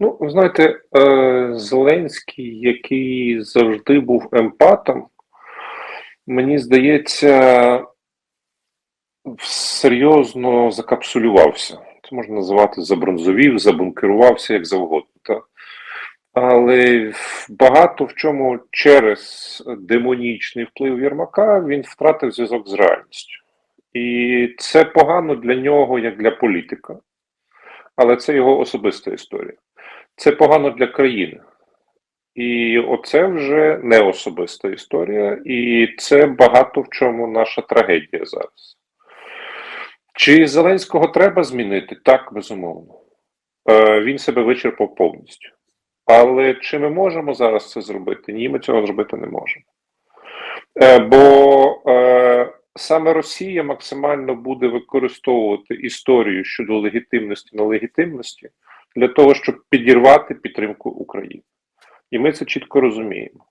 Ну, ви знаєте, е, Зеленський, який завжди був емпатом, мені здається, серйозно закапсулювався. Це можна називати забронзовів, забункерувався як завгодно. Так? Але багато в чому через демонічний вплив Єрмака він втратив зв'язок з реальністю. І це погано для нього, як для політика, але це його особиста історія. Це погано для країни. І оце вже не особиста історія, і це багато в чому наша трагедія зараз. Чи Зеленського треба змінити? Так, безумовно. Е, Він себе вичерпав повністю. Але чи ми можемо зараз це зробити? Ні, ми цього зробити не можемо. Е, Бо е, саме Росія максимально буде використовувати історію щодо легітимності на легітимності для того, щоб підірвати підтримку України. І ми це чітко розуміємо.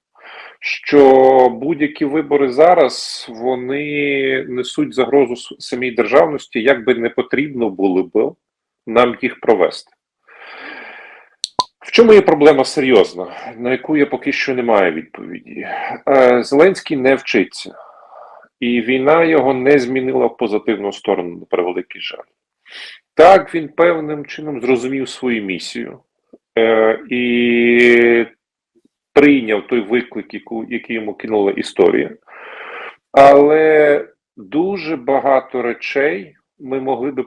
Що будь-які вибори зараз вони несуть загрозу самій державності, як би не потрібно було б нам їх провести. В чому є проблема серйозна, на яку я поки що не маю відповіді? Е, Зеленський не вчиться, і війна його не змінила в позитивну сторону, на превеликий жаль. Так, він певним чином зрозумів свою місію е, і прийняв той виклик, який йому кинула історія. Але дуже багато речей ми могли би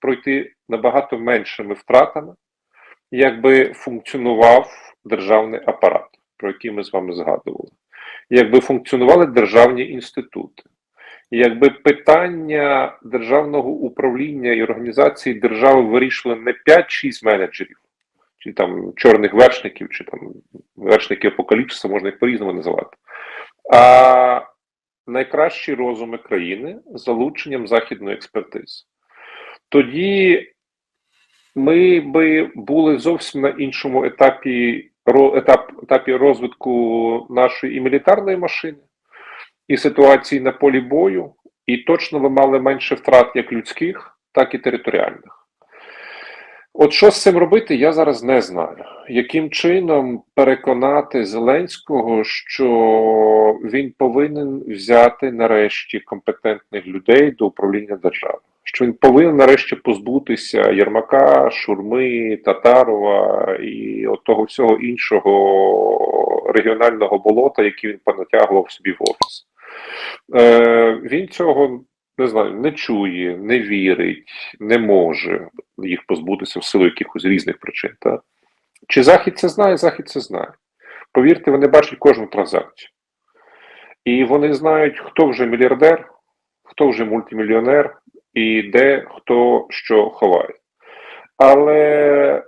пройти набагато меншими втратами, якби функціонував державний апарат, про який ми з вами згадували, якби функціонували державні інститути, якби питання державного управління і організації держави вирішили не 5-6 менеджерів, чи там чорних вершників, чи там вершники апокаліпсиса, можна їх по-різному називати, а найкращі розуми країни з залученням західної експертизи. Тоді ми би були зовсім на іншому етапі, етап, етапі розвитку нашої і мілітарної машини, і ситуації на полі бою, і точно би мали менше втрат як людських, так і територіальних. От що з цим робити, я зараз не знаю. Яким чином переконати Зеленського, що він повинен взяти нарешті компетентних людей до управління державою? Що він повинен нарешті позбутися Єрмака, Шурми, Татарова і от того всього іншого регіонального болота, який він понатягував собі в офіс. Е, він цього не знаю, не чує, не вірить, не може їх позбутися в силу якихось різних причин. Та? Чи Захід це знає? Захід це знає. Повірте, вони бачать кожну транзакцію. І вони знають, хто вже мільярдер, хто вже мультимільйонер і де хто що ховає. Але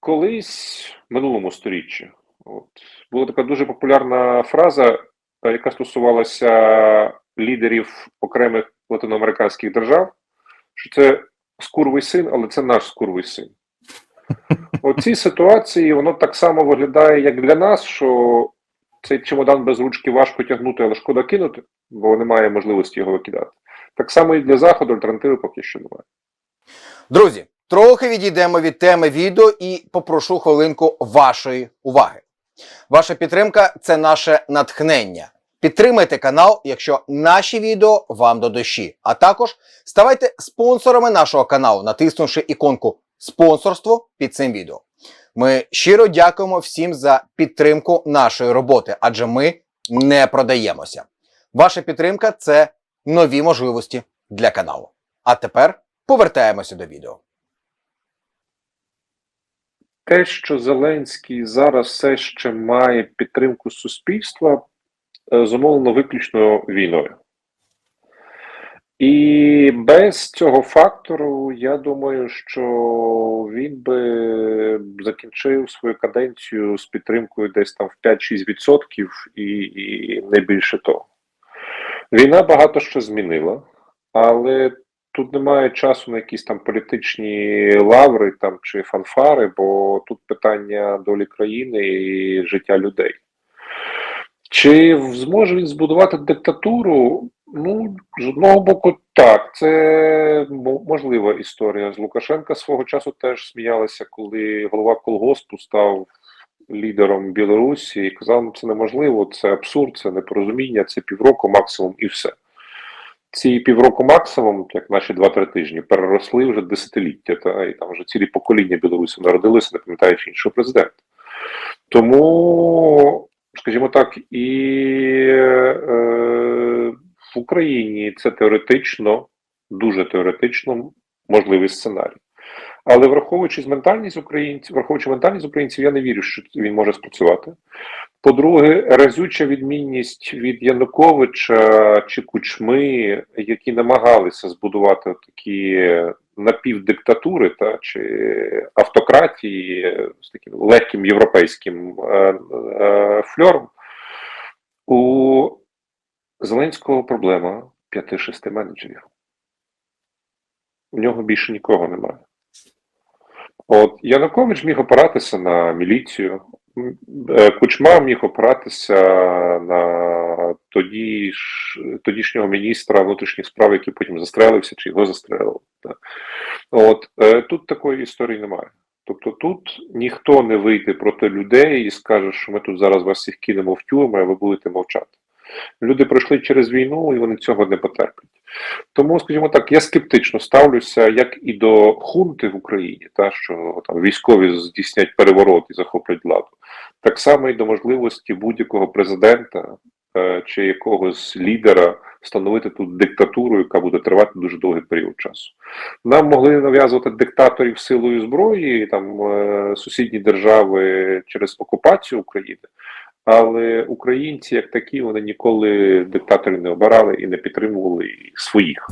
колись в минулому сторіччі от, була така дуже популярна фраза, е, яка стосувалася лідерів окремих латиноамериканських держав, що це скурвий син, але це наш скурвий син. У цій ситуації воно так само виглядає, як для нас, що цей чемодан без ручки важко тягнути, але шкода кинути, бо немає можливості його викидати. Так само і для заходу альтернативи поки що немає. Друзі, трохи відійдемо від теми відео і попрошу хвилинку вашої уваги. Ваша підтримка це наше натхнення. Підтримайте канал, якщо наші відео вам до душі. А також ставайте спонсорами нашого каналу, натиснувши іконку спонсорство під цим відео. Ми щиро дякуємо всім за підтримку нашої роботи, адже ми не продаємося. Ваша підтримка це нові можливості для каналу. А тепер повертаємося до відео. Те, що Зеленський зараз все ще має підтримку суспільства, е, зумовлено виключно війною. І без цього фактору, я думаю, що він би закінчив свою каденцію з підтримкою десь там в 5-6% і, і не більше того. Війна багато що змінила, але тут немає часу на якісь там політичні лаври там чи фанфари, бо тут питання долі країни і життя людей. Чи зможе він збудувати диктатуру? Ну, з одного боку, так, це можлива історія. З Лукашенка свого часу теж сміялися, коли голова колгоспу став лідером Білорусі і казав, ну це неможливо, це абсурд, це непорозуміння, це півроку максимум і все. Ці півроку максимум, як наші 2-3 тижні, переросли вже десятиліття, та, і там вже цілі покоління білорусів народилися, не пам'ятаючи іншого президента. Тому, скажімо так, і е, в Україні це теоретично, дуже теоретично можливий сценарій. Але враховуючи ментальність українців, враховуючи ментальність українців, я не вірю, що він може спрацювати. По-друге, разюча відмінність від Януковича чи Кучми, які намагалися збудувати такі напівдиктатури та чи автократії з таким легким європейським е, е, фльором, у Зеленського проблема 5-6 менеджерів. У нього більше нікого немає. От Янукович міг опиратися на міліцію, е, Кучма міг опиратися на тоді тодішнього міністра внутрішніх справ, який потім застрелився чи його застрелили. От е, тут такої історії немає. Тобто тут ніхто не вийде проти людей і скаже, що ми тут зараз вас всіх кинемо в тюрми, а ви будете мовчати. Люди пройшли через війну і вони цього не потерплять. Тому, скажімо так, я скептично ставлюся як і до хунти в Україні, та що там військові здійснять переворот і захоплять владу, так само і до можливості будь-якого президента е, чи якогось лідера встановити тут диктатуру, яка буде тривати дуже довгий період часу. Нам могли нав'язувати диктаторів силою зброї, там е, сусідні держави через окупацію України. Але українці, як такі, вони ніколи диктаторів не обирали і не підтримували своїх.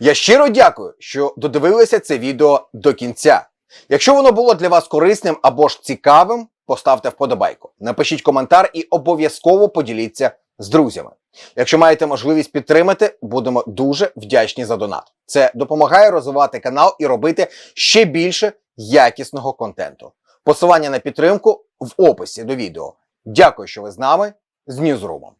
Я щиро дякую, що додивилися це відео до кінця. Якщо воно було для вас корисним або ж цікавим, поставте вподобайку, напишіть коментар і обов'язково поділіться з друзями. Якщо маєте можливість підтримати, будемо дуже вдячні за донат. Це допомагає розвивати канал і робити ще більше якісного контенту. Посилання на підтримку в описі до відео. Дякую, що ви з нами з Ньюзрумом.